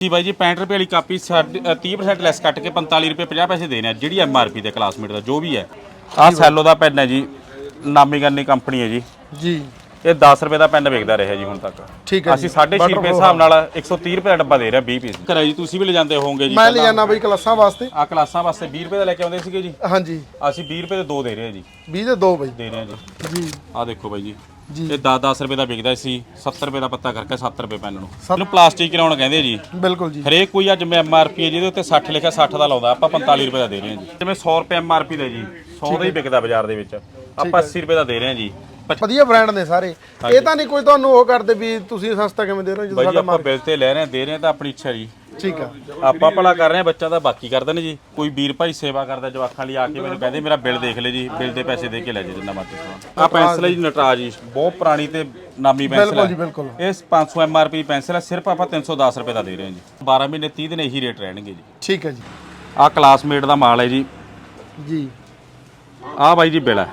ਜੀ ਬਾਈ ਜੀ 65 ਰੁਪਏ ਵਾਲੀ ਕਾਪੀ ਸਾਡੀ- ਅ, 30% ਲੈਸ ਕੱਟ ਕੇ 45 ਰੁਪਏ 50 ਪੈਸੇ ਦੇਣੇ ਆ ਜਿਹੜੀ ਐਮਆਰਪੀ ਤੇ ਕਲਾਸਮੇਟ ਦਾ ਜੋ ਵੀ ਹੈ। ਆਹ ਸੈਲੋ ਦਾ ਪੈਨ ਹੈ ਜੀ ਨਾਮੀ ਗੰਨੀ ਕੰਪਨੀ ਹੈ ਜੀ। ਜੀ। ਇਹ 10 ਰੁਪਏ ਦਾ ਪੈਨ ਵਿਕਦਾ ਰਿਹਾ ਜੀ ਹੁਣ ਤੱਕ। ਠੀਕ ਹੈ ਅਸੀਂ ਜੀ 6.5 ਰੁਪਏ ਹਿਸਾਬ ਨਾਲ 130 ਰੁਪਏ ਦਾ ਡੱਬਾ ਦੇ ਰਿਹਾ 20 ਪੀਸ। ਕਰਾ ਜੀ ਤੁਸੀਂ ਵੀ ਲੈ ਜਾਂਦੇ ਹੋਵੋਗੇ ਜੀ ਮੈਂ ਲੈ ਜਾਣਾ ਬਈ ਕਲਾਸਾਂ ਵਾਸਤੇ। ਆ ਕਲਾਸਾਂ ਵਾਸਤੇ 20 ਰੁਪਏ ਦਾ ਲੈ ਕੇ ਆਉਂਦੇ ਸੀਗੇ ਜੀ। ਹਾਂਜੀ। ਅਸੀਂ 20 ਰੁਪਏ ਦੇ ਦੋ ਦੇ ਰਹੇ ਜੀ। 20 ਦੇ ਦੋ ਬਈ। ਦੇ ਰਹੇ ਜੀ। ਜੀ। ਆ ਦੇਖੋ ਬਾਈ ਜੀ। ਇਹ 10 10 ਰੁਪਏ ਦਾ ਵਿਕਦਾ ਸੀ 70 ਰੁਪਏ ਦਾ ਪੱਤਾ ਕਰਕੇ 7 ਰੁਪਏ ਪੈਨ ਨੂੰ। ਇਹਨੂੰ ਪਲਾਸਟਿਕ ਕਰਾਉਣ ਕਹਿੰਦੇ ਜੀ। ਬਿਲਕੁਲ ਜੀ। ਹਰੇਕ ਕੋਈ ਅੱਜ ਮੈਂ ਐਮਆਰਪੀ ਹੈ ਜਿਹਦੇ ਉੱਤੇ 60 ਲਿਖਿਆ 60 ਦਾ ਲਾਉਂਦਾ। ਆਪਾਂ 45 ਰੁਪਏ ਦਾ ਦੇ ਰਹੇ ਹਾਂ ਜੀ। ਜਿਵੇਂ 100 ਰੁਪਏ ਐਮਆਰਪੀ ਦਾ ਜੀ। 100 ਦਾ ਹੀ। ਵਿਕਦਾ ਬਾਜ਼ਾਰ ਦੇ ਵਿੱਚ। ਆਪਾਂ 80 ਰੁਪਏ ਦਾ ਦੇ ਰਹੇ ਹਾਂ ਜੀ। ਵਧੀਆ ਬ੍ਰਾਂਡ ਨੇ ਸਾਰੇ। ਇਹ ਤਾਂ ਨਹੀਂ ਕੋਈ ਤੁਹਾਨੂੰ ਉਹ ਕਰਦੇ ਵੀ ਤੁਸੀਂ ਸਸਤਾ ਕਿਵੇਂ ਦੇ ਰਹੇ ਹੋ ਜਦੋਂ ਬਾਈ ਸਾਡਾ ਆਪਾਂ ਬਿੱਲ ਤੇ ਲੈ ਰਹੇ ਹਾਂ ਦੇ ਰਹੇ ਹਾਂ ਤਾਂ ਆਪਣੀ ਇੱਛਾ ਜੀ। ਠੀਕ ਆ ਆਪਾਂ ਭਲਾ ਕਰ ਰਹੇ ਹਾਂ ਬੱਚਾ ਤਾਂ ਬਾਕੀ ਕਰਦੇ ਨੇ ਜੀ। ਕੋਈ ਵੀਰ ਭਾਈ ਸੇਵਾ ਕਰਦਾ ਜਵਾਕਾਂ ਲਈ ਆ ਕੇ ਮੈਨੂੰ ਕਹਿੰਦੇ ਮੇਰਾ ਬਿੱਲ ਦੇਖ ਲੈ ਜੀ ਬਿੱਲ ਦੇ ਪੈਸੇ ਦੇ ਕੇ ਲੈ ਜੀ ਜਿੰਨਾ ਮਰਜ਼ੀ ਸਮਾਨ। ਆ ਪੈਨਸਲ ਹੈ ਜੀ ਨਟਰਾਜ ਜੀ। ਬਹੁਤ ਪੁਰਾਣੀ ਤੇ ਨਾਮੀ ਪੈਨਸਲ ਬਿਲਕੁਲ ਜੀ ਹੈ ਬਿਲਕੁਲ। ਇਹ 500 ਐਮਆਰਪੀ ਪੈਨਸਲ ਹੈ ਸਿਰਫ ਆਪਾਂ 310 ਰੁਪਏ ਦਾ ਦੇ ਰਹੇ ਹਾਂ ਜੀ। 12 ਮਹੀਨੇ 30 ਦਿਨ ਇਹੀ ਰੇਟ ਰਹਿਣਗੇ ਜੀ। ਠੀਕ ਹੈ ਜੀ। ਆ ਕਲਾਸਮੇਟ ਦਾ ਮਾਲ ਹੈ ਜੀ। ਜੀ। ਆ ਬਾਈ ਜੀ ਬਿੱਲ ਹੈ।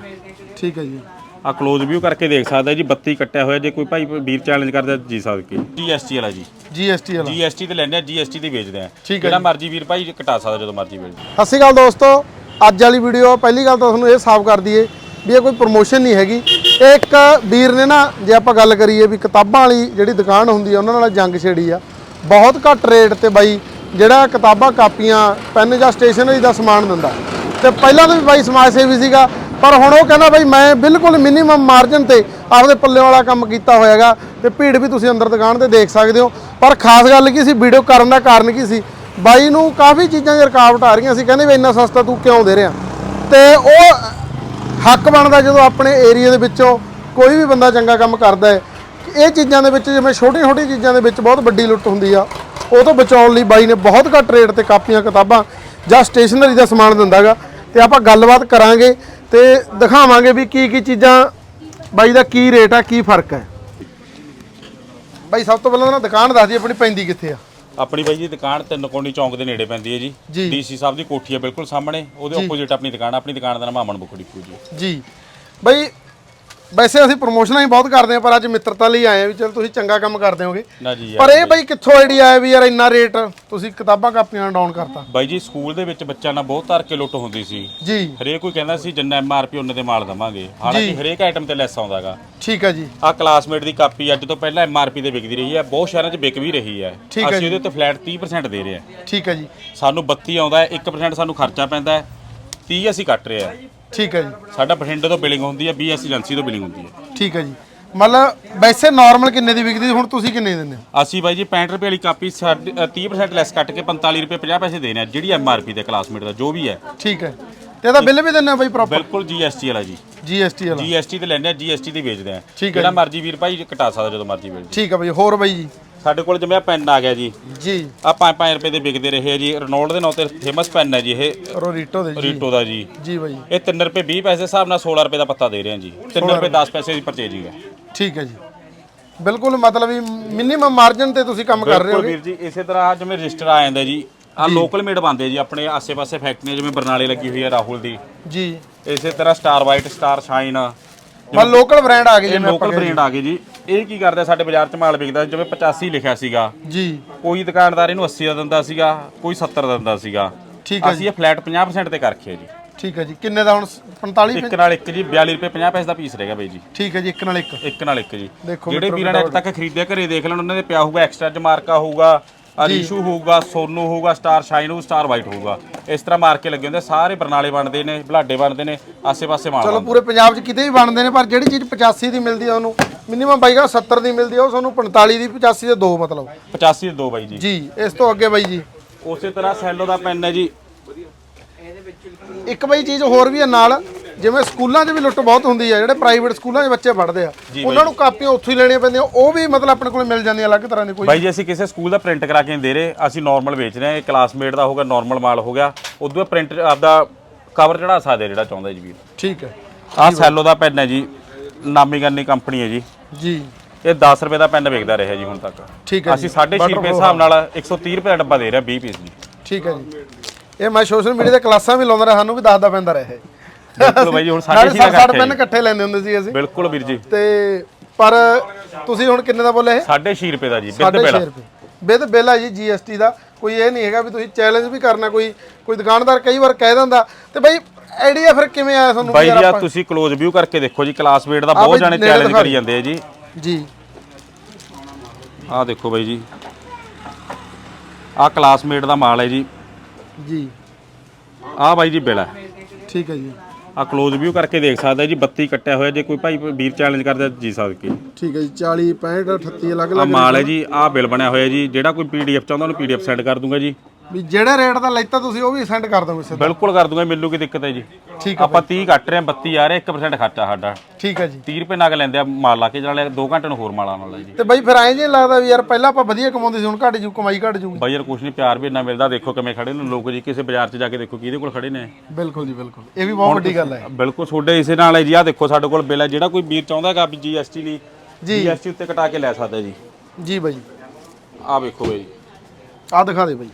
ਠੀਕ ਹੈ ਜੀ। ਆ ਕਲੋਜ਼ ਵਿਊ ਕਰਕੇ ਦੇਖ ਸਕਦਾ ਜੀ 32 ਕੱਟਿਆ ਹੋਇਆ ਜੇ ਕੋਈ ਭਾਈ ਵੀਰ ਚੈਲੰਜ ਕਰਦਾ ਜੀ ਸਕਦਾ ਜੀਐਸਟੀ ਵਾਲਾ ਜੀ। GST ਵਾਲਾ। ਜੀਐਸਟੀ ਤੇ ਲੈਂਦੇ ਆ ਜੀਐਸਟੀ ਤੇ ਵੇਚਦੇ ਆ। ਠੀਕ ਹੈ ਜਿਹੜਾ ਮਰਜ਼ੀ ਵੀਰ ਭਾਈ ਕਟਾ ਸਕਦਾ ਜਦੋਂ ਮਰਜ਼ੀ ਵੇਚ ਸਤਿ ਸ਼੍ਰੀ ਅਕਾਲ ਦੋਸਤੋ ਅੱਜ ਵਾਲੀ ਵੀਡੀਓ ਪਹਿਲੀ ਗੱਲ ਤਾਂ ਤੁਹਾਨੂੰ ਇਹ ਸਾਫ਼ ਕਰ ਦਈਏ ਵੀ ਇਹ ਕੋਈ ਪ੍ਰੋਮੋਸ਼ਨ ਨਹੀਂ ਹੈਗੀ। ਇਹ ਇੱਕ ਵੀਰ ਨੇ ਨਾ ਜੇ ਆਪਾਂ ਗੱਲ ਕਰੀਏ ਵੀ ਕਿਤਾਬਾਂ ਵਾਲੀ ਜਿਹੜੀ ਦੁਕਾਨ ਹੁੰਦੀ ਆ ਉਹਨਾਂ ਨਾਲ ਜੰਗ ਛੇੜੀ ਆ। ਬਹੁਤ ਘੱਟ ਰੇਟ ਤੇ ਬਾਈ ਜਿਹੜਾ ਕਿਤਾਬਾਂ ਕਾਪੀਆਂ ਪੈਨ ਜਾਂ ਸਟੇਸ਼ਨਰੀ ਦਾ ਸਮਾਨ ਦਿੰਦਾ। ਤੇ ਪਹਿਲਾਂ ਤਾਂ ਵੀ ਬਾਈ ਸਮਾਜ ਸੇਵੀ ਸੀਗਾ ਪਰ ਹੁਣ ਉਹ ਕਹਿੰਦਾ ਬਈ ਮੈਂ ਬਿਲਕੁਲ ਮਿਨੀਮਮ ਮਾਰਜਨ ਤੇ ਆਪਦੇ ਪੱਲੇ ਵਾਲਾ ਕੰਮ ਕੀਤਾ ਹੋਇਆਗਾ ਤੇ ਭੀੜ ਵੀ ਤੁਸੀਂ ਅੰਦਰ ਦੁਕਾਨ ਤੇ ਦੇਖ ਸਕਦੇ ਹੋ। ਪਰ ਖਾਸ ਗੱਲ ਕੀ ਸੀ ਵੀਡੀਓ ਕਰਨ ਦਾ ਕਾਰਨ ਕੀ ਸੀ? ਬਾਈ ਨੂੰ ਕਾਫੀ ਚੀਜ਼ਾਂ ਦੀ ਰੁਕਾਵਟ ਆ ਰਹੀਆਂ ਸੀ, ਕਹਿੰਦੇ ਵੀ ਇੰਨਾ ਸਸਤਾ ਤੂੰ ਕਿਉਂ ਦੇ ਰਿਹਾ? ਤੇ ਉਹ ਹੱਕ ਬਣਦਾ ਜਦੋਂ ਆਪਣੇ ਏਰੀਆ ਦੇ ਵਿੱਚੋਂ ਕੋਈ ਵੀ ਬੰਦਾ ਚੰਗਾ ਕੰਮ ਕਰਦਾ ਹੈ। ਇਹ ਚੀਜ਼ਾਂ ਦੇ ਵਿੱਚ ਜਿਵੇਂ ਛੋਟੀਆਂ ਛੋਟੀਆਂ ਚੀਜ਼ਾਂ ਦੇ ਵਿੱਚ ਬਹੁਤ ਵੱਡੀ ਲੁੱਟ ਹੁੰਦੀ ਆ। ਉਹ ਤੋਂ ਬਚਾਉਣ ਲਈ ਬਾਈ ਨੇ ਬਹੁਤ ਘੱਟ ਰੇਟ ਤੇ ਕਾਪੀਆਂ, ਕਿਤਾਬਾਂ ਜਾਂ ਸਟੇਸ਼ਨਰੀ ਦਾ ਸਮਾਨ ਦਿੰਦਾਗਾ। ਤੇ ਆਪਾਂ ਗੱਲਬਾਤ ਕਰਾਂਗੇ। ਤੇ ਦਿਖਾਵਾਂਗੇ ਵੀ ਕੀ ਕੀ ਚੀਜ਼ਾਂ ਬਾਈ ਦਾ ਕੀ ਰੇਟ ਆ ਕੀ ਫ਼ਰਕ ਹੈ। ਬਾਈ ਸਭ ਤੋਂ ਪਹਿਲਾਂ ਨਾ ਦੁਕਾਨ ਦੱਸ ਦੀ ਆਪਣੀ ਪੈਂਦੀ ਕਿੱਥੇ ਆ? ਆਪਣੀ ਬਾਈ ਜੀ ਦੁਕਾਨ ਤਿੰਨ ਕੋਣੀ ਚੌਂਕ ਦੇ ਨੇੜੇ ਪੈਂਦੀ ਹੈ ਜੀ। ਡੀਸੀ ਸਾਹਿਬ ਦੀ ਕੋਠੀ ਹੈ ਬਿਲਕੁਲ ਸਾਹਮਣੇ ਉਹਦੇ ਆਪੋਜ਼ਿਟ ਆਪਣੀ ਦੁਕਾਨ ਆ। ਆਪਣੀ ਦੁਕਾਨ ਦਾ ਨਾਮ ਅਮਨ ਬੁੱਕ ਡਿਪੂ ਜੀ ਜੀ। ਬਈ ਵੈਸੇ ਅਸੀਂ ਪ੍ਰੋਮੋਸ਼ਨਾਂ ਹੀ ਬਹੁਤ ਕਰਦੇ ਆ ਪਰ ਅੱਜ ਮਿੱਤਰਤਾ ਲਈ ਆਏ ਆ ਵੀ ਚਲ ਤੁਸੀਂ ਚੰਗਾ ਕੰਮ ਕਰਦੇ ਹੋਗੇ ਨਾ ਜੀ ਪਰ ਇਹ ਬਈ ਕਿੱਥੋਂ ਆਈਡੀਆ ਆਇਆ ਵੀ ਯਾਰ ਇੰਨਾ ਰੇਟ ਤੁਸੀਂ ਕਿਤਾਬਾਂ ਕਾਪੀਆਂ ਡਾਊਨ ਕਰਤਾ। ਬਾਈ ਜੀ ਸਕੂਲ ਦੇ ਵਿੱਚ ਬੱਚਿਆਂ ਨਾਲ ਬਹੁਤ ਧਰ ਕੇ ਲੁੱਟ ਹੁੰਦੀ ਸੀ। ਜੀ। ਹਰੇਕ ਕੋਈ ਕਹਿੰਦਾ ਸੀ ਜਿੰਨਾ ਐਮਆਰਪੀ ਉਹਨੇ ਦੇ ਮਾਲ ਦਵਾਂਗੇ। ਹਾਲਾਂਕਿ ਹਰੇਕ ਆਈਟਮ ਤੇ ਲੈਸ ਆਉਂਦਾਗਾ ਠੀਕ ਹੈ ਜੀ। ਆ ਕਲਾਸਮੇਟ ਦੀ ਕਾਪੀ ਅੱਜ ਤੋਂ ਪਹਿਲਾਂ ਐਮਆਰਪੀ ਤੇ ਵਿਕਦੀ ਰਹੀ ਹੈ ਬਹੁਤ ਸ਼ਹਿਰਾਂ 'ਚ ਵਿਕ ਵੀ ਰਹੀ ਹੈ। ਠੀਕ ਹੈ ਅਸੀਂ ਉਹਦੇ ਉੱਤੇ ਫਲੈਟ 30% ਦੇ ਰਹੇ ਹਾਂ। ਠੀਕ ਹੈ ਜੀ। ਸਾਨੂੰ 32 ਆਉਂਦਾ ਹੈ 1% ਸਾਨੂੰ ਖਰਚਾ ਪੈਂਦਾ ਹੈ 30 ਅਸੀਂ ਕੱਟ ਰਹੇ ਹਾਂ। ਠੀਕ ਹੈ ਜੀ। ਸਾਡਾ ਬਠਿੰਡੇ ਤੋਂ ਬਿਲਿੰਗ ਹੁੰਦੀ ਹੈ ਬੀਐਸ ਏਜੰਸੀ ਤੋਂ ਬਿਲਿੰਗ ਹੁੰਦੀ ਹੈ। ਠੀਕ ਹੈ ਜੀ। ਮਤਲਬ ਵੈਸੇ ਨਾਰਮਲ ਕਿੰਨੇ ਦੀ ਵਿਕਦੀ? ਹੁਣ ਤੁਸੀਂ ਕਿੰਨੇ ਦੀ ਦਿੰਦੇ ਹੋ? ਅਸੀਂ ਬਾਈ ਜੀ 65 ਰੁਪਏ ਵਾਲੀ ਕਾਪੀ ਸਾਡੀ- ਅ, 30% ਲੈਸ ਕੱਟ ਕੇ 45 ਰੁਪਏ 50 ਪੈਸੇ ਦੇਣੇ ਆ ਜਿਹੜੀ ਐਮਆਰਪੀ ਤੇ ਕਲਾਸਮੇਟ ਦਾ ਜੋ ਵੀ ਹੈ। ਠੀਕ ਹੈ। ਤੇ ਇਹਦਾ ਬਿੱਲ ਵੀ ਦਿੰਦੇ ਹੋ ਬਈ ਪ੍ਰੋਪਰ ਬਿਲਕੁਲ ਜੀਐਸਟੀ ਵਾਲਾ ਜੀ। GST ਵਾਲਾ। ਜੀਐਸਟੀ ਤੇ ਲੈਂਦੇ ਆ ਜੀਐਸਟੀ ਤੇ ਵੇਚਦੇ ਆ। ਠੀਕ ਹੈ ਜਿਹੜਾ ਮਰਜ਼ੀ ਵੀਰ ਭਾਈ ਕਟਾ ਸਕਦਾ ਜਦੋਂ ਮਰਜ਼ੀ ਵੇਚ ਠੀਕ ਹੈ ਬਈ ਹੋਰ ਬਈ ਜੀ? ਸਾਡੇ ਕੋਲ ਜਿਵੇਂ ਪੈਨ ਆ ਗਿਆ ਜੀ। ਜੀ। ਆ 5-5 ਰੁਪਏ ਦੇ ਵਿਕਦੇ ਰਹੇ ਆ ਜੀ। ਰਨੋਲਡ ਦੇ ਨਾਂ ਤੇ ਫੇਮਸ ਪੈਨ ਹੈ ਜੀ ਇਹ। ਰੋਰੀਟੋ ਦੇ ਜੀ। ਰੀਟੋ ਦਾ ਜੀ। ਜੀ ਬਈ। ਇਹ 3 ਰੁਪਏ 20 ਪੈਸੇ ਦੇ ਹਿਸਾਬ ਨਾਲ 16 ਰੁਪਏ ਦਾ ਪੱਤਾ ਦੇ ਰਹੇ ਆ ਜੀ। 3 ਰੁਪਏ 10 ਪੈਸੇ ਦੀ ਪਰਚੇਜਿੰਗ ਹੈ। ਠੀਕ ਹੈ ਜੀ। ਬਿਲਕੁਲ ਮਤਲਬ ਵੀ ਮਿਨੀਮਮ ਮਾਰਜਨ ਤੇ ਤੁਸੀਂ ਕੰਮ ਕਰ ਰਹੇ ਬਿਲਕੁਲ ਹੋਗੇ। ਵੀਰ ਜੀ ਇਸੇ ਤਰ੍ਹਾਂ ਜਿਵੇਂ ਰਜਿਸਟਰ ਆ ਜਾਂਦਾ ਜੀ। ਆ ਲੋਕਲ ਮੇਡ ਬੰਦੇ ਜੀ। ਆਪਣੇ ਆਸੇ-ਪਾਸੇ ਫੈਕਟਰੀਆਂ ਜਿਵੇਂ ਬਰਨਾਲੇ ਲੱਗੀ ਹੋਈ ਹੈ ਰਾਹੁਲ ਦੀ। ਜੀ। ਇਸੇ ਤਰ੍ਹਾਂ ਸਟਾਰ ਵਾਈਟ ਸਟਾਰ ਸ਼ਾਈਨ ਮਨ ਲੋਕਲ ਬ੍ਰਾਂਡ ਆ ਗਏ ਇਹ ਜਿਵੇਂ ਲੋਕਲ ਬ੍ਰਾਂਡ ਆ ਗਏ ਜੀ। ਇਹ ਕੀ ਕਰਦੇ ਸਾਡੇ ਬਾਜ਼ਾਰ 'ਚ ਮਾਲ ਵਿਕਦਾ ਜਿਵੇਂ 85 ਲਿਖਿਆ ਸੀਗਾ। ਜੀ। ਕੋਈ ਦੁਕਾਨਦਾਰ ਇਹਨੂੰ 80 ਦਾ ਦਿੰਦਾ ਸੀਗਾ ਕੋਈ 70 ਦਾ ਦਿੰਦਾ ਸੀਗਾ। ਠੀਕ ਹੈ ਅਸੀਂ ਇਹ ਫਲੈਟ 50% ਤੇ ਕਰ ਰੱਖਿਆ ਜੀ। ਠੀਕ ਹੈ ਜੀ। ਕਿੰਨੇ ਦਾ ਹੁਣ? 45 ਇੱਕ ਨਾਲ ਇੱਕ ਜੀ 42 ਰੁਪਏ 50 ਪੈਸੇ ਦਾ ਪੀਸ ਰਹੇਗਾ ਬਾਈ ਜੀ। ਠੀਕ ਹੈ ਜੀ ਇੱਕ ਨਾਲ ਇੱਕ। ਇੱਕ ਨਾਲ ਇੱਕ ਜੀ। ਦੇਖੋ ਜਿਹੜੇ ਵੀਰਾਂ ਨੇ ਅੱਜ ਤੱਕ ਖਰੀਦਿਆ ਘਰੇ ਦੇਖ ਲੈਣ ਉਹਨਾਂ ਦੇ ਪਿਆ ਹੋਊਗਾ ਐਕਸਟਰਾ ਚ ਮਾਰਕਾ ਹੋਊਗਾ। ਅਰੀਸ਼ੂ ਹੋਊਗਾ ਸੋਨੂ ਹੋਊਗਾ ਸਟਾਰ ਸ਼ਾਈਨ ਹੋਊ ਸਟਾਰ ਵਾਈਟ ਹੋਊਗਾ। ਇਸ ਤਰ੍ਹਾਂ ਮਾਰਕੇ ਲੱਗੇ ਹੁੰਦੇ ਸਾਰੇ ਬਰਨਾਲੇ ਬਣਦੇ ਨੇ ਬਲਾਡੇ ਬਣਦੇ ਨੇ ਆਸੇ-ਪਾਸੇ ਮਾਲ ਚਲੋ ਪੂਰੇ ਪੰਜਾਬ 'ਚ ਕਿਤੇ ਵੀ ਬਣਦੇ ਨੇ ਪਰ ਜਿਹੜੀ ਚੀਜ਼ 85 ਦੀ ਮਿਲਦੀ ਆ ਉਹਨੂੰ ਮਿਨੀਮਮ ਬਾਈਗਾ 70 ਦੀ ਮਿਲਦੀ ਆ ਉਹ ਤੁਹਾਨੂੰ 45 ਦੀ 85 ਦੇ ਦੋ ਮਤਲਬ। 85 ਦੇ ਦੋ ਬਾਈ ਜੀ। ਜੀ ਇਸ ਤੋਂ ਅੱਗੇ ਬਾਈ ਜੀ। ਉਸੇ ਤਰ੍ਹਾਂ ਸੈਲੋ ਦਾ ਪੈਨ ਹੈ ਜੀ। ਇੱਕ ਬਾਈ ਚੀਜ਼ ਹੋਰ ਵੀ ਆ ਨਾਲ ਜਿਵੇਂ ਸਕੂਲਾਂ 'ਚ ਵੀ ਲੁੱਟ ਬਹੁਤ ਹੁੰਦੀ ਆ ਜਿਹੜੇ ਪ੍ਰਾਈਵੇਟ ਸਕੂਲਾਂ 'ਚ ਬੱਚੇ ਪੜ੍ਹਦੇ ਆ ਉਹਨਾਂ ਨੂੰ ਕਾਪੀਆਂ ਉੱਥੋਂ ਹੀ ਲੈਣੀਆਂ ਪੈਂਦੀਆਂ ਉਹ ਵੀ ਮਤਲਬ ਆਪਣੇ ਕੋਲ ਮਿਲ ਜਾਂਦੀਆਂ ਅਲੱਗ ਤਰ੍ਹਾਂ ਦੀ ਕੋਈ। ਬਾਈ ਜੀ ਅਸੀਂ ਕਿਸੇ ਸਕੂਲ ਦਾ ਪ੍ਰਿੰਟ ਕਰਾ ਕੇ ਨਹੀਂ ਦੇ ਰਹੇ ਅਸੀਂ ਨਾਰਮਲ ਵੇਚ ਰਹੇ ਹਾਂ ਇਹ ਕਲਾਸਮੇਟ ਦਾ ਹੋਊਗਾ ਨਾਰਮਲ ਮਾਲ ਹੋ ਗਿਆ ਉਦੋਂ ਪ੍ਰਿੰਟ ਆਪਦਾ ਕਵਰ ਚੜਾ ਸਕਦੇ ਜਿਹੜਾ ਚਾਹੁੰਦਾ ਜੀ ਵੀਰ। ਠੀਕ ਹੈ। ਆਹ ਸੈਲੋ ਦਾ ਪੈਨ ਹੈ ਜੀ ਨਾਮੀ ਗੰਨੀ ਕੰਪਨੀ ਹੈ ਜੀ। ਜੀ। ਇਹ 10 ਰੁਪਏ ਦਾ ਪੈਨ ਵਿਕਦਾ ਰਿਹਾ ਜੀ ਹੁਣ ਤੱਕ। ਠੀਕ ਹੈ ਅਸੀਂ 6.5 ਰੁਪਏ ਹਿਸਾਬ ਨਾਲ 130 ਰੁਪਏ ਦਾ ਡੱਬਾ ਦੇ ਰਹੇ 20 ਪੀਸ ਜੀ। ਠੀਕ ਹੈ ਜੀ। ਇਹ ਮੈਂ ਸੋਸ਼ਲ ਮੀਡੀਆ ਤੇ ਕਲਾਸਾਂ ਵੀ ਲਾਉਂਦਾ ਰਿਹਾ ਸਾਨੂੰ ਵੀ ਦੱਸਦਾ ਪੈਂਦਾ ਰਿਹਾ ਬਿਲਕੁਲ ਬਾਈ ਜੀ ਹੁਣ ਨਾਲੇ 6.5 ਸੱਠ ਦਾ ਸੱਠ ਕਰਕੇ ਪੈਨ ਇਕੱਠੇ ਲੈਂਦੇ ਹੁੰਦੇ ਸੀ ਅਸੀਂ। ਬਿਲਕੁਲ ਵੀਰ ਜੀ। ਤੇ ਪਰ ਤੁਸੀਂ ਹੁਣ ਕਿੰਨੇ ਦਾ ਬੋਲੇ ਇਹ? 6.5 ਰੁਪਏ ਦਾ ਜੀ ਬਿੱਲ 6.5 ਪਹਿਲਾਂ। ਰੁਪਏ। ਵਿਦ ਬਿੱਲ ਹੈ ਜੀ ਜੀਐਸਟੀ ਦਾ। ਕੋਈ ਇਹ ਨਹੀਂ ਹੈਗਾ ਵੀ ਤੁਸੀਂ ਚੈਲੰਜ ਵੀ ਕਰਨਾ ਕੋਈ ਕੋਈ ਦੁਕਾਨਦਾਰ ਕਈ ਵਾਰ ਕਹਿ ਦਿੰਦਾ। ਤੇ ਬਾਈ ਆਈਡੀਆ ਫਿਰ ਕਿਵੇਂ ਆਇਆ ਤੁਹਾਨੂੰ ਬਾਈ ਵੀ ਜੀ ਯਾਰ ਆ ਤੁਸੀਂ ਕਲੋਜ਼ ਵਿਊ ਕਰਕੇ ਦੇਖੋ ਜੀ ਕਲਾਸਮੇਟ ਦਾ ਆ ਬਹੁਤ ਬਈ ਜਾਣੇ ਨੇੜੇ ਚੈਲੰਜ ਦਿਖਾ ਕਰੀ ਜਾਂਦੇ ਆ ਜੀ। ਜੀ। ਆਹ ਦੇਖੋ ਬਾਈ ਜੀ। ਆਹ ਕਲਾਸਮੇਟ ਦਾ ਮਾਲ ਹੈ ਜੀ। ਜੀ। ਆਹ ਬਾਈ ਜੀ ਬਿਲ ਹੈ। ਠੀਕ ਹੈ ਜੀ। ਆ ਕਲੋਜ਼ ਵਿਊ ਕਰਕੇ ਦੇਖ ਸਕਦਾ ਜੀ 32 ਕੱਟਿਆ ਹੋਇਆ ਜੇ ਕੋਈ ਭਾਈ ਵੀਰ ਚੈਲੰਜ ਕਰਦਾ ਜੀ ਸਕਦੇ। ਠੀਕ ਹੈ ਜੀ 40 65 38 ਆ ਅਲੱਗ-ਅਲੱਗ ਮਾਲ ਹੈ ਜੀ ਆ ਬਿਲ ਬਣਿਆ ਹੋਇਆ ਜੀ ਜਿਹੜਾ ਕੋਈ ਪੀਡੀਐਫ ਚਾਹੁੰਦਾ ਉਹਨੂੰ ਪੀਡੀਐਫ ਸੈਂਡ ਕਰ ਦੂੰਗਾ ਜੀ। ਵੀ ਜਿਹੜੇ ਰੇਟ ਦਾ ਲੈਤਾ ਤੁਸੀਂ ਉਹ ਵੀ ਸੈਂਡ ਕਰ ਦੋਗੇ ਸਿੱਧਾ ਬਿਲਕੁਲ ਕਰ ਦੂੰਗਾ ਮੈਨੂੰ ਕੀ ਦਿੱਕਤ ਹੈ ਜੀ। ਠੀਕ ਆਪਾਂ 30 ਕੱਟ ਰਹੇ ਹਾਂ 32 ਆ ਰਿਹਾ 1% ਖਰਚਾ ਸਾਡਾ। ਠੀਕ ਹੈ ਜੀ। 30 ਰੁਪਏ ਨਗ ਲੈਂਦੇ ਆ ਮਾਲ ਲਾ ਕੇ ਨਾਲੇ 2 ਘੰਟੇ ਨੂੰ ਹੋਰ ਮਾਲ ਆਉਣ ਵਾਲਾ ਜੀ। ਤੇ ਬਾਈ ਫਿਰ ਐਂ ਜੇ ਲੱਗਦਾ ਵੀ ਯਾਰ ਪਹਿਲਾਂ ਆਪਾਂ ਵਧੀਆ ਕਮਾਉਂਦੇ ਸੀ ਹੁਣ ਘਟ ਜੂ ਕਮਾਈ ਘਟ ਜੂਗੀ। ਬਾਈ ਯਾਰ ਕੁਛ ਨਹੀਂ ਪਿਆਰ ਵੀ ਇੰਨਾ ਮਿਲਦਾ ਦੇਖੋ ਕਿਵੇਂ ਖੜੇ ਨੇ ਲੋਕ ਜੀ ਕਿਸੇ ਬਾਜ਼ਾਰ 'ਚ ਜਾ ਕੇ ਦੇਖੋ ਕਿਹਦੇ ਕੋਲ ਖੜੇ ਨੇ। ਬਿਲਕੁਲ ਜੀ ਬਿਲਕੁਲ। ਇਹ ਵੀ ਬਹੁਤ ਵੱਡੀ ਗੱਲ ਹੈ। ਬਿਲਕੁਲ ਤੁਹਾਡੇ ਇਸੇ ਨਾਲ ਹੈ ਜੀ ਆ ਦੇਖੋ ਸਾਡੇ ਕੋਲ ਬਿੱਲ ਹੈ ਜਿਹੜਾ ਕੋਈ ਵੀਰ ਚਾਹੁੰਦਾ ਹੈਗਾ ਵੀ ਜੀਐਸਟੀ ਲਈ ਜੀ। ਜੀਐਸਟੀ ਉੱਤੇ ਕਟਾ ਕੇ ਲੈ ਸਕਦਾ ਜੀ। ਜੀ ਬਾਈ। ਆ ਵੇਖੋ ਬਾਈ। ਆ ਦਿਖਾ ਦੇ ਬਾਈ।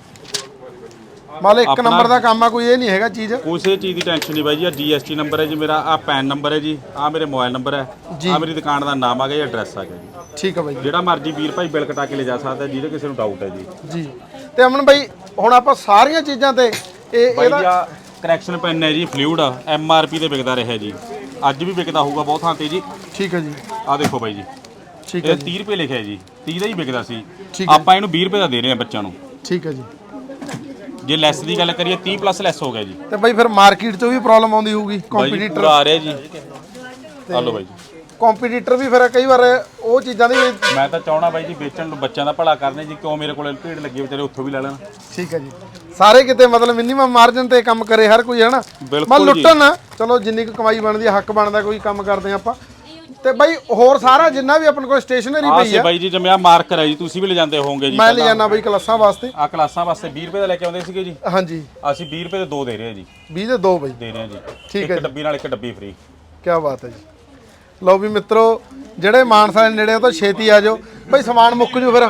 ਮੰਨ ਲਓ ਇੱਕ ਨੰਬਰ ਦਾ ਕੰਮ ਆ ਕੋਈ ਇਹ ਨਹੀਂ ਹੈਗਾ ਚੀਜ਼। ਕਿਸੇ ਚੀਜ਼ ਦੀ ਟੈਨਸ਼ਨ ਨਹੀਂ ਬਾਈ ਜੀ ਆ ਜੀਐਸਟੀ ਨੰਬਰ ਹੈ ਜੀ ਮੇਰਾ ਆ ਪੈਨ ਨੰਬਰ ਹੈ ਜੀ ਆ ਮੇਰੇ ਮੋਬਾਈਲ ਨੰਬਰ ਹੈ। ਆ ਮੇਰੀ ਦੁਕਾਨ ਦਾ ਨਾਮ ਆ ਗਿਆ ਜੀ ਐਡਰੈਸ ਆ ਗਿਆ ਜੀ। ਠੀਕ ਹੈ ਬਾਈ ਜਿਹੜਾ ਮਰਜ਼ੀ ਵੀਰ ਭਾਈ ਬਿੱਲ ਕਟਾ ਕੇ ਲੈ ਜਾ ਸਕਦਾ ਜਿਹਦੇ ਕਿਸੇ ਨੂੰ ਡਾਊਟ ਹੈ ਜੀ। ਜੀ। ਤੇ ਅਮਨ ਬਾਈ ਹੁਣ ਆਪਾਂ ਸਾਰੀਆਂ ਚੀਜ਼ਾਂ ਤੇ ਇਹ ਬਾਈ ਇਹਦਾ ਜੀ ਆ ਕਰੈਕਸ਼ਨ ਪੈਨ ਹੈ ਜੀ ਫਲੂਇਡ ਐਮਆਰਪੀ ਤੇ ਵਿਕਦਾ ਰਿਹਾ ਜੀ। ਅੱਜ ਵੀ ਵਿਕਦਾ ਹੋਊਗਾ ਬਹੁਤ ਥਾਂ ਤੇ ਜੀ। ਠੀਕ ਹੈ ਜੀ। ਆ ਦੇਖੋ ਬਾਈ ਜੀ। ਠੀਕ ਹੈ ਇਹ 30 ਰੁਪਏ ਲਿਖਿਆ ਜੀ 30 ਦਾ ਹੀ ਵਿਕਦਾ ਸੀ। ਠੀਕ ਹੈ। ਆਪਾਂ ਇਹਨੂੰ 20 ਰੁਪਏ ਦਾ ਦੇ ਰਹੇ ਹਾਂ ਬੱਚਿਆਂ ਨੂੰ। ਠੀਕ ਹੈ ਜੀ। ਜੇ ਲੈਸ ਦੀ ਗੱਲ ਕਰੀਏ 30 ਪਲੱਸ ਲੈਸ ਹੋ ਗਿਆ ਜੀ। ਤੇ ਬਾਈ ਫਿਰ ਮਾਰਕੀਟ 'ਚੋਂ ਵੀ ਪ੍ਰੋਬਲਮ ਆਉਂਦੀ ਹੋਊਗੀ ਕੰਪੀਟੀਟਰ ਆ ਰਿਹਾ ਜੀ। ਆ ਲਓ ਬਾਈ ਜੀ। ਕੰਪੀਟੀਟਰ ਵੀ ਫਿਰ ਕਈ ਵਾਰ ਉਹ ਚੀਜ਼ਾਂ ਦੀ ਮੈਂ ਤਾਂ ਚਾਹਣਾ ਬਾਈ ਜੀ ਵੇਚਣ ਨੂੰ ਬੱਚਿਆਂ ਦਾ ਭਲਾ ਕਰਨੇ ਜੀ ਕਿਉਂ ਮੇਰੇ ਕੋਲ ਭੀੜ ਲੱਗੀ ਵਿਚਾਰੇ ਉੱਥੋਂ ਵੀ ਲੈ ਲੈਣ। ਠੀਕ ਹੈ ਜੀ। ਸਾਰੇ ਕਿਤੇ ਮਤਲਬ ਮਿਨੀਮਮ ਮਾਰਜਨ ਤੇ ਕੰਮ ਕਰੇ ਹਰ ਕੋਈ ਹੈ ਨਾ ਬਿਲਕੁਲ ਮੈਂ ਜੀ। ਲੁੱਟਣ ਚਲੋ ਜਿੰਨੀ ਕੁ ਕਮਾਈ ਬਣਦੀ ਹੈ ਹੱਕ ਬਣਦਾ ਕੋਈ ਕੰਮ ਕਰਦੇ ਆਪਾਂ। ਤੇ ਬਾਈ ਹੋਰ ਸਾਰਾ ਜਿੰਨਾ ਵੀ ਆਪਣੇ ਕੋਲ ਸਟੇਸ਼ਨਰੀ ਪਈ ਸੇ ਆ। ਬਾਈ ਜੀ ਜਿਵੇਂ ਆ ਮਾਰਕਰ ਹੈ ਜੀ ਤੁਸੀਂ ਵੀ ਲੈ ਜਾਂਦੇ ਹੋਵੋਗੇ ਜੀ ਮੈਂ ਲੈ ਜਾਣਾ ਬਾਈ ਕਲਾਸਾਂ ਵਾਸਤੇ। ਆ ਕਲਾਸਾਂ ਵਾਸਤੇ 20 ਰੁਪਏ ਦਾ ਲੈ ਕੇ ਆਉਂਦੇ ਸੀਗੇ ਜੀ। ਹਾਂਜੀ। ਅਸੀਂ 20 ਰੁਪਏ ਦੇ ਦੋ ਦੇ ਰਹੇ ਹਾਂ ਜੀ। 20 ਦੇ ਦੋ ਬਾਈ। ਦੇ ਰਹੇ ਹਾਂ ਜੀ। ਠੀਕ ਹੈ ਇੱਕ ਡੱਬੀ ਨਾਲ ਇੱਕ ਡੱਬੀ ਫ੍ਰੀ ਕੀ ਬਾਤ ਹੈ ਜੀ। ਲਓ ਵੀ ਮਿੱਤਰੋ ਜਿਹੜੇ ਮਾਨਸਾ ਦੇ ਨੇੜੇ ਉਹ ਤਾਂ ਛੇਤੀ ਆ ਜਾਓ। ਬਾਈ ਸਮਾਨ ਮੁੱਕ ਜੂ ਫਿਰ।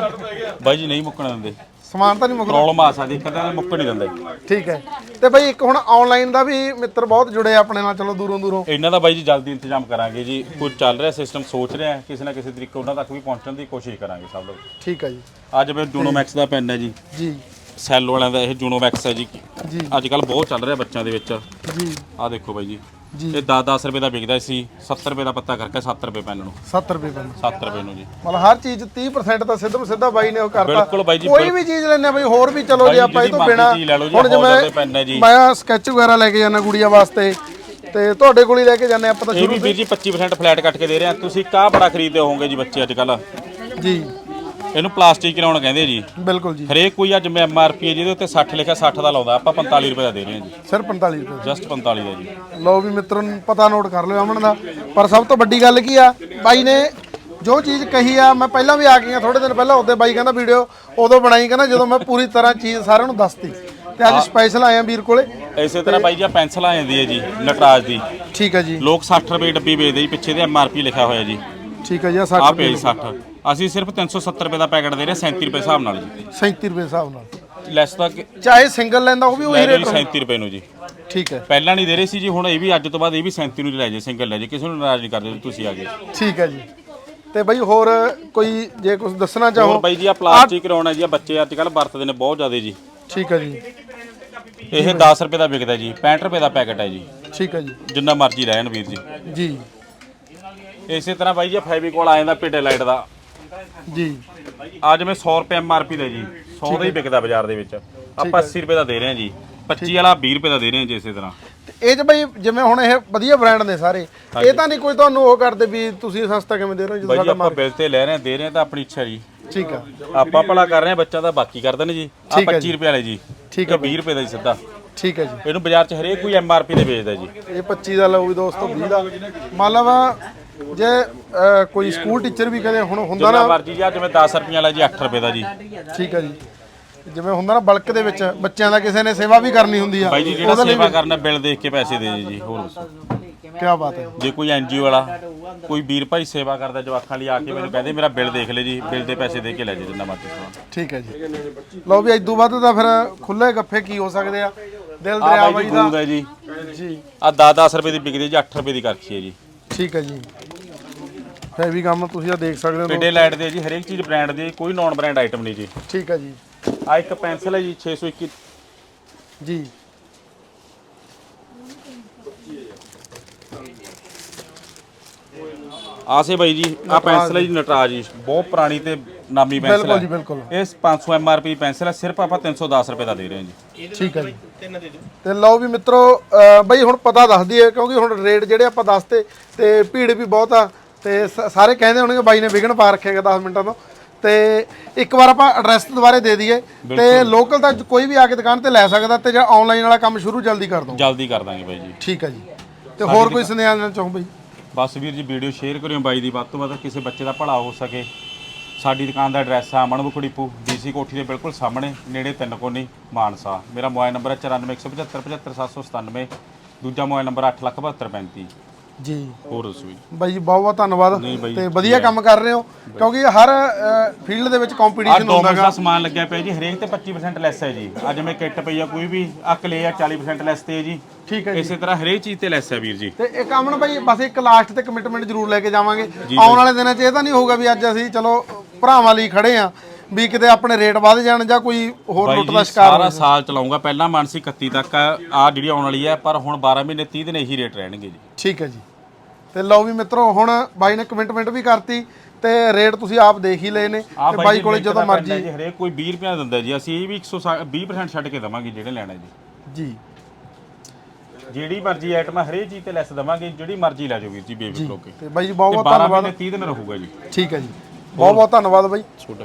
ਬਾਈ ਜੀ ਨਹੀਂ ਮੁੱਕਣ ਦਿੰਦੇ। ਸਮਾਨ ਤਾਂ ਨਹੀਂ ਮੁੱਕਦਾ? ਪ੍ਰੋਬਲਮ ਆ ਸਕਦੀ ਇੱਕ ਤਾਂ ਮੁੱਕ ਨਹੀਂ ਦਿੰਦੇ। ਠੀਕ ਹੈ। ਤੇ ਬਾਈ ਇੱਕ ਹੁਣ ਆਨਲਾਈਨ ਦਾ ਵੀ ਮਿੱਤਰ ਬਹੁਤ ਜੁੜੇ ਆ ਆਪਣੇ ਨਾਲ ਚਲੋ ਦੂਰੋਂ ਦੂਰੋਂ। ਇਹਨਾਂ ਦਾ ਬਾਈ ਜੀ ਜਲਦੀ ਇੰਤਜ਼ਾਮ ਕਰਾਂਗੇ ਜੀ ਕੋਈ ਚੱਲ ਰਿਹਾ ਸਿਸਟਮ ਸੋਚ ਰਿਹਾ ਕਿਸੇ ਨਾ ਕਿਸੇ ਤਰੀਕੇ ਉਹਨਾਂ ਤੱਕ ਵੀ ਪਹੁੰਚਣ ਦੀ ਕੋਸ਼ਿਸ਼ ਕਰਾਂਗੇ ਸਭ ਲੋਕ। ਠੀਕ ਹੈ ਜੀ। ਅੱਜ ਜਿਵੇਂ ਜੂਨੋਮੈਕਸ ਦਾ ਪੈਨ ਹੈ ਜੀ। ਜੀ। ਸੈੱਲ ਵਾਲਿਆਂ ਦਾ ਇਹ ਜੂਨੋਮੈਕਸ ਹੈ ਜੀ। ਜੀ। ਅੱਜ ਕੱਲ ਬਹੁਤ ਚੱਲ ਰਿਹਾ ਬੱਚਿਆਂ ਦੇ ਵਿੱਚ। ਜੀ। ਆਹ ਦੇਖੋ ਬਾਈ ਜੀ। ਜੀ। ਇਹ 10-10 ਰੁਪਏ ਦਾ ਵਿਕਦਾ ਸੀ 70 ਰੁਪਏ ਦਾ ਪੱਤਾ ਕਰਕੇ 7 ਰੁਪਏ ਪੈਨ ਨੂੰ। 70 ਰੁਪਏ ਪੈਣ 7 ਰੁਪਏ ਨੂੰ ਜੀ। ਮਤਲਬ ਹਰ ਚੀਜ਼ 30% ਤਾਂ ਸਿੱਧਾ ਸਿੱਧਾ ਬਾਈ ਨੇ ਉਹ ਕਰਤਾ। ਬਿਲਕੁਲ ਬਾਈ ਜੀ, ਕੋਈ ਵੀ ਚੀਜ਼ ਲੈਣੇ ਬਾਈ ਹੋਰ ਵੀ ਚਲੋ ਬਾਈ ਜੇ ਆਪਾਂ ਇਹ ਤੋਂ ਬਿਨਾ ਮਰਜ਼ੀ ਚੀਜ਼ ਲੈ ਲਓ ਜੀ, ਪੈਨ ਹੈ। ਮੈਂ ਸਕੈਚ ਵਗੈਰਾ ਲੈ ਕੇ ਜਾਣਾ ਗੁੜੀਆ ਵਾਸਤੇ ਤੇ ਤੁਹਾਡੇ ਕੋਲ ਹੀ ਲੈ ਕੇ ਜਾਂਦੇ ਆਪਾਂ ਤਾਂ ਇਹ ਵੀ ਵੀਰ ਜੀ 25% ਫਲੈਟ ਕੱਟ ਕੇ ਦੇ ਰਹੇ ਆ। ਤੁਸੀਂ ਕਾਹ ਬੜਾ ਖਰੀਦਦੇ ਹੋਵੋਗੇ ਜੀ ਬੱਚੇ ਅੱਜ ਕੱਲ ਜੀ। ਇਹਨੂੰ ਪਲਾਸਟਿਕ ਕਰਾਉਣ ਕਹਿੰਦੇ ਜੀ। ਬਿਲਕੁਲ ਜੀ। ਹਰੇਕ ਕੋਈ ਅੱਜ ਮੈਂ ਐਮਆਰਪੀ ਹੈ ਜਿਹਦੇ ਉੱਤੇ 60 ਲਿਖਿਆ 60 ਦਾ ਲਾਉਂਦਾ ਆਪਾਂ 45 ਰੁਪਏ ਦਾ ਦੇ ਰਹੇ ਹਾਂ ਜੀ। ਸਿਰ 45 ਰੁਪਏ ਜਸਟ 45 ਦਾ ਜੀ। ਲਓ ਵੀ ਮਿੱਤਰੋ ਨੂੰ ਪਤਾ ਨੋਟ ਕਰ ਲਿਓ ਅਮਨ ਦਾ। ਪਰ ਸਭ ਤੋਂ ਵੱਡੀ ਗੱਲ ਕੀ ਆ ਬਾਈ ਨੇ ਜੋ ਚੀਜ਼ ਕਹੀ ਆ ਮੈਂ ਪਹਿਲਾਂ ਵੀ ਆ ਗਈਆਂ ਥੋੜੇ ਦਿਨ ਪਹਿਲਾਂ ਉਹਦੇ ਬਾਈ ਕਹਿੰਦਾ ਵੀਡੀਓ ਉਦੋਂ ਬਣਾਈ ਕਹਿੰਦਾ ਜਦੋਂ ਮੈਂ ਪੂਰੀ ਤਰ੍ਹਾਂ ਚੀਜ਼ ਸਾਰਿਆਂ ਨੂੰ ਦੱਸਤੀ। ਤੇ ਅੱਜ ਸਪੈਸ਼ਲ ਆਇਆ ਵੀਰ ਕੋਲੇ। ਇਸੇ ਤਰ੍ਹਾਂ ਬਾਈ ਜੀ ਪੈਨਸਲ ਆ ਜਾਂਦੀ ਹੈ ਜੀ ਨਟਰਾਜ ਦੀ। ਠੀਕ ਹੈ ਜੀ। ਲੋਕ 60 ਰੁਪਏ ਡੱਬੀ ਵੇਚਦੇ ਜੀ ਪਿੱਛੇ ਤੇ ਐਮਆਰਪੀ ਲਿਖਿਆ ਹੋਇਆ ਜੀ। ਠੀਕ ਹੈ ਜੀ ਆਹ ਆਹ 60 ਪਿਆ ਜੀ 60 ਅਸੀਂ ਸਿਰਫ 370 ਰੁਪਏ ਦਾ ਪੈਕਟ ਦੇ ਰਹੇ 37 ਰੁਪਏ ਹਿਸਾਬ ਨਾਲ ਜੀ। 37 ਰੁਪਏ ਹਿਸਾਬ ਨਾਲ। ਲੈਸ ਤੱਕ ਚਾਹੇ ਸਿੰਗਲ ਲੈਂਦਾ ਉਹ ਵੀ ਉਹੀ ਲੈ ਰੇਟ ਜੀ 37 ਰੁਪਏ ਨੂੰ ਜੀ। ਠੀਕ ਹੈ। ਪਹਿਲਾਂ ਨਹੀਂ ਦੇ ਰਹੇ ਸੀ ਜੀ ਹੁਣ ਇਹ ਵੀ ਅੱਜ ਤੋਂ ਬਾਅਦ ਇਹ ਵੀ 37 ਨੂੰ ਲੈ ਜੇ ਸਿੰਗਲ ਲੈ ਜੇ ਕਿਸੇ ਨੂੰ ਨਾਰਾਜ਼ ਨਹੀਂ ਕਰਦੇ ਤੁਸੀਂ ਆ ਗਏ। ਠੀਕ ਹੈ ਜੀ। ਤੇ ਬਾਈ ਹੋਰ ਕੋਈ ਜੇ ਕੁਝ ਦੱਸਣਾ ਹੋਰ ਚਾਹੋ ਬਾਈ ਜੀ ਆ ਪਲਾਸਟਿਕ ਕਰਾਉਣਾ ਜੀ ਆ ਬੱਚੇ ਅੱਜ ਕੱਲ ਵਰਤਦੇ ਨੇ ਬਹੁਤ ਜ਼ਿਆਦਾ ਜੀ। ਠੀਕ ਹੈ ਜੀ। ਇਹ 10 ਰੁਪਏ ਦਾ ਵਿਕਦਾ ਜੀ 65 ਰੁਪਏ ਦਾ ਪੈਕਟ ਹੈ ਜੀ। ਠੀਕ ਹੈ ਜੀ। ਜਿੰਨਾ ਮਰਜ਼ੀ ਲੈਣ ਵੀਰ ਜੀ। ਜੀ। ਇਸੇ ਤਰ੍ਹਾਂ ਬਾਈ ਜੀ ਫੈਵੀਕੋਲ ਆ ਜਾਂਦਾ ਪਿੱਡੇ ਲਾਈਟ ਦਾ। ਜੀ। ਆ ਜਿਵੇਂ 100 ਰੁਪਏ ਐਮਆਰਪੀ ਦਾ ਜੀ 100 ਦਾ ਹੀ ਵਿਕਦਾ ਬਾਜ਼ਾਰ ਦੇ ਵਿੱਚ। ਆਪਾਂ 80 ਰੁਪਏ ਦਾ ਦੇ ਰਹੇ ਹਾਂ ਜੀ 25 ਵਾਲਾ 20 ਰੁਪਏ ਦਾ ਦੇ ਰਹੇ ਹਾਂ ਜੀ ਇਸੇ ਤਰ੍ਹਾਂ। ਇਹ ਚ ਬਈ ਜਿਵੇਂ ਹੁਣ ਇਹ ਵਧੀਆ ਬ੍ਰਾਂਡ ਨੇ ਸਾਰੇ ਇਹ ਤਾਂ ਨਹੀਂ ਕੋਈ ਤੁਹਾਨੂੰ ਉਹ ਕਰਦੇ ਵੀ ਤੁਸੀਂ ਸਸਤਾ ਕਿਵੇਂ ਦੇ ਰਹੇ ਹੋ ਜਦੋਂ ਸਾਡਾ ਆਪਾਂ ਬਿੱਲ ਤੇ ਲੈ ਰਹੇ ਹਾਂ ਦੇ ਰਹੇ ਹਾਂ ਤਾਂ ਆਪਣੀ ਇੱਛਾ ਜੀ। ਠੀਕ ਆ। ਆਪਾਂ ਭਲਾ ਕਰ ਰਹੇ ਹਾਂ ਬੱਚਾ ਤਾਂ ਬਾਕੀ ਕਰਦੇ ਨੇ ਜੀ। ਆ ਠੀਕ ਹੈ 25 ਰੁਪਏ ਵਾਲੇ ਜੀ ਠੀਕ ਇਹ 20 ਰੁਪਏ ਦਾ ਜੀ ਸਿੱਧਾ। ਠੀਕ ਹੈ ਜੀ। ਇਹਨੂੰ ਬਾਜ਼ਾਰ 'ਚ ਹਰੇਕ ਕੋਈ ਐਮਆਰਪੀ ਤੇ ਵੇਚਦਾ ਜੀ। ਇਹ 25 ਦਾ ਵੀ ਦੋਸਤੋ 20 ਦਾ। ਮਤਲਬ ਜੇ ਅਹ, ਕੋਈ ਸਕੂਲ ਟੀਚਰ ਵੀ ਕਦੇ ਹੁਣ ਹੁੰਦਾ ਜਿੰਨਾ ਨਾ ਮਰਜ਼ੀ ਜੀ ਜਿਵੇਂ 10 ਰੁਪਏ ਵਾਲਾ ਜੀ 8 ਰੁਪਏ ਦਾ ਜੀ। ਠੀਕ ਹੈ ਜੀ। ਜਿਵੇਂ ਹੁੰਦਾ ਨਾ ਬਲਕ ਦੇ ਵਿੱਚ ਬੱਚਿਆਂ ਦਾ ਕਿਸੇ ਨੇ ਸੇਵਾ ਵੀ ਕਰਨੀ ਹੁੰਦੀ ਆ ਬਾਈ ਜੀ ਜਿਹੜਾ ਸੇਵਾ ਕਰਨਾ ਬਿੱਲ ਦੇਖ ਕੇ ਪੈਸੇ ਦੇ ਜੀ ਹੋਰ ਦੱਸੋ। ਕੀ ਬਾਤ ਹੈ। ਜੇ ਕੋਈ ਐਨਜੀਓ ਵਾਲਾ ਕੋਈ ਵੀਰ ਭਾਈ ਸੇਵਾ ਕਰਦਾ ਜਵਾਕਾਂ ਲਈ ਆ ਕੇ ਮੈਨੂੰ ਕਹਿੰਦੇ ਮੇਰਾ ਬਿੱਲ ਦੇਖ ਲੈ ਜੀ ਬਿੱਲ ਦੇ ਪੈਸੇ ਦੇ ਕੇ ਲੈ ਜੀ ਜਿੰਨਾ ਮਰਜ਼ੀ ਸਮਾਨ ਠੀਕ ਹੈ ਜੀ। ਲਓ ਵੀ ਇਦੋਂ ਵੱਧ ਤਾਂ ਫਿਰ ਖੁੱਲੇ ਗੱਫੇ ਕੀ ਹੋ ਸਕਦੇ ਆ। ਦਿਲ ਆ ਦਰਿਆ ਬਾਈ ਬਾਈ ਜੀ ਦਾ। ਗੂੰਦ ਹੈ ਜੀ। ਜੀ। ਆ 10 10 ਰੁਪਏ ਦੀ ਵਿਕਦੀ ਜੀ 8 ਰੁਪਏ ਦੀ ਕਰਖੀ ਹੈ ਜੀ। ਠੀਕ ਹੈ ਜੀ। ਹੈਵੀ ਕੰਮ ਤੁਸੀਂ ਆ ਦੇਖ ਸਕਦੇ ਹੋ। ਪਿਡੇ ਲਾਈਟ ਦੇ ਜੀ ਹਰੇਕ ਚੀਜ਼ ਬ੍ਰਾਂਡ ਦੀ ਹੈ, ਕੋਈ ਨਾਨ ਬ੍ਰਾਂਡ ਆਈਟਮ ਨਹੀਂ ਜੀ। ਠੀਕ ਹੈ ਜੀ। ਆ ਇੱਕ ਪੈਨਸਲ ਹੈ ਜੀ 621 ਜੀ। ਆਸੇ ਬਾਈ ਜੀ ਆ ਪੈਨਸਲ ਹੈ ਜੀ ਨਟਰਾਜ ਜੀ। ਬਹੁਤ ਪੁਰਾਣੀ ਤੇ ਨਾਮੀ ਪੈਨਸਲ ਬਿਲਕੁਲ ਜੀ ਬਿਲਕੁਲ। ਇਹ 500 ਐਮਆਰਪੀ ਪੈਨਸਲ ਹੈ ਸਿਰਫ ਆਪਾਂ 310 ਰੁਪਏ ਦਾ ਦੇ ਰਹੇ ਹਾਂ ਜੀ। ਠੀਕ ਹੈ ਜੀ। ਤੇ ਲਓ ਵੀ ਮਿੱਤਰੋ ਅਹ ਬਈ ਹੁਣ ਪਤਾ ਦੱਸ ਦਈਏ ਕਿਉਂਕਿ ਹੁਣ ਰੇਟ ਜਿਹੜੇ ਆਪਾਂ ਦੱਸਤੇ ਤੇ ਭੀੜ ਵੀ ਬਹੁਤ ਆ ਤੇ ਸ- ਸਾਰੇ ਕਹਿੰਦੇ ਹੋਣਗੇ ਬਾਈ ਨੇ ਵਿਗਣ ਪਾ ਰੱਖੇਗਾ 10 ਮਿੰਟਾਂ ਤੋਂ। ਤੇ ਇੱਕ ਵਾਰ ਆਪਾਂ ਐਡਰੈਸ ਦੁਬਾਰੇ ਦੇ ਦਈਏ ਤੇ ਲੋਕਲ ਤਾਂ ਕੋਈ ਵੀ ਆ ਕੇ ਦੁਕਾਨ ਤੇ ਲੈ ਸਕਦਾ ਤੇ ਜਿਹੜਾ ਆਨਲਾਈਨ ਵਾਲਾ ਕੰਮ ਸ਼ੁਰੂ ਜਲਦੀ ਕਰ ਦੋ ਜਲਦੀ ਕਰ ਦਾਂਗੇ ਬਾਈ ਜੀ। ਠੀਕ ਹੈ ਜੀ। ਤੇ ਹੋਰ ਕੋਈ ਸੁਨੇਹਾ ਦੇਣਾ ਚਾਹੋ ਬਈ? ਬਸ ਵੀਰ ਜੀ ਵੀਡੀਓ ਸ਼ੇਅਰ ਕਰਿਓ ਬਾਈ ਦੀ ਵੱਧ ਤੋਂ ਵੱਧ ਕਿਸੇ ਬੱਚੇ ਦਾ ਭਲਾ ਹੋ ਸਕੇ। ਸਾਡੀ ਦੁਕਾਨ ਦਾ ਐਡਰੈਸ ਆ ਅਮਨ ਬੁਖੜੀਪੂ ਡੀਸੀ ਕੋਠੀ ਦੇ ਬਿਲਕੁਲ ਸਾਹਮਣੇ ਨੇੜੇ ਤਿੰਨ ਕੋਨੀ ਮਾਨਸਾ। ਮੇਰਾ ਮੋਬਾਈਲ ਨੰਬਰ ਹੈ 941757 75797 ਦੂਜਾ ਮੋਬਾਈਲ ਨੰਬਰ 8,7235 ਜੀ। ਹੋਰ ਦੱਸੋ ਜੀ। ਬਾਈ ਜੀ ਬਹੁਤ ਬਹੁਤ ਧੰਨਵਾਦ ਨਹੀਂ ਬਾਈ, ਤੇ ਵਧੀਆ ਕੰਮ ਕਰ ਰਹੇ ਹੋ ਕਿਉਂਕਿ ਹਰ ਫੀਲਡ ਦੇ ਵਿੱਚ ਆ ਕੰਪੀਟੀਸ਼ਨ ਹੁੰਦਾ ਡੋਮਸ ਦਾ ਸਮਾਨ ਲੱਗਿਆ ਪਿਆ ਜੀ ਹਰੇਕ ਤੇ 25% ਲੈਸ ਹੈ ਜੀ। ਅੱਜ ਮੈਂ ਕਿੱਟ ਪਈ ਆ ਕੋਈ ਵੀ ਆ ਕਲੇ ਆ 40% ਲੈਸ ਤੇ ਹੈ ਜੀ। ਠੀਕ ਹੈ ਜੀ। ਇਸੇ ਤਰ੍ਹਾਂ ਹਰੇਕ ਚੀਜ਼ ਤੇ ਲੈਸ ਹੈ ਵੀਰ ਜੀ। ਤੇ ਇੱਕ ਅਮਨ ਭਾਈ ਬਸ ਇੱਕ ਲਾਸਟ ਤੇ ਕਮਿਟਮੈਂਟ ਜ਼ਰੂਰ ਲੈ ਕੇ ਜਾਵਾਂਗੇ। ਆਉਣ ਵਾਲੇ ਦਿਨਾਂ 'ਚ ਇਹ ਤਾਂ ਨਹੀਂ ਹੋਊਗਾ ਵੀ ਅੱਜ ਅਸੀਂ ਚਲੋ ਭਰਾਵਾਂ ਲਈ ਖੜੇ ਆ ਵੀ ਕਿਤੇ ਆਪਣੇ ਰੇਟ ਵੱਧ ਜਾਣ ਜਾਂ ਕੋਈ ਹੋਰ ਲੁੱਟ ਦਾ ਸ਼ਿਕਾਰ ਸਾਰਾ ਸਾਲ ਚਲਾਉਂਗਾ। ਪਹਿਲਾਂ ਮਾਨਸੀ 31 ਤੱਕ ਆ ਜਿਹੜੀ ਆਉਣ ਵਾਲੀ ਹੈ ਪਰ ਹੁਣ 12 ਮਹੀਨੇ 30 ਦਿਨ ਇਹੀ ਰੇਟ ਰਹਿਣਗੇ ਜੀ। ਠੀਕ ਹੈ ਜੀ। ਤੇ ਲਓ ਵੀ ਮਿੱਤਰੋ ਹੁਣ ਬਾਈ ਨੇ ਕਮਿਟਮੈਂਟ ਵੀ ਕਰਤੀ ਤੇ ਰੇਟ ਤੁਸੀਂ ਆਪ ਦੇਖ ਹੀ ਲਏ ਨੇ ਤੇ ਬਾਈ ਕੋਲੇ ਜਦੋਂ ਮਰਜ਼ੀ ਹਰੇਕ ਕੋਈ 20 ਰੁਪਏ ਦਿੰਦਾ ਜੀ। ਅਸੀਂ ਇਹ ਵੀ 120% ਛੱਡ ਕੇ ਦਵਾਂਗੇ ਜਿਹੜੇ ਲੈਣਾ ਜੀ। ਜੀ। ਜਿਹੜੀ ਮਰਜ਼ੀ ਆਈਟਮ ਹਰੇਕ ਚੀਜ਼ ਤੇ ਲੈਸ ਦਵਾਂਗੇ ਜਿਹੜੀ ਮਰਜ਼ੀ ਲੈ ਜਾਓ ਵੀਰ ਜੀ ਬੇਫਿਕਰ ਹੋ ਕੇ। ਤੇ ਬਾਈ ਜੀ ਬਹੁਤ ਬਹੁਤ 12 ਧੰਨਵਾਦ। ਮਹੀਨੇ 30 ਦਿਨ ਰਹੂਗਾ ਜੀ। ਠੀਕ ਹੈ ਜੀ। ਬਹੁਤ ਬਹੁਤ ਧੰਨਵਾਦ ਬਾਈ। ਛੋਟਾ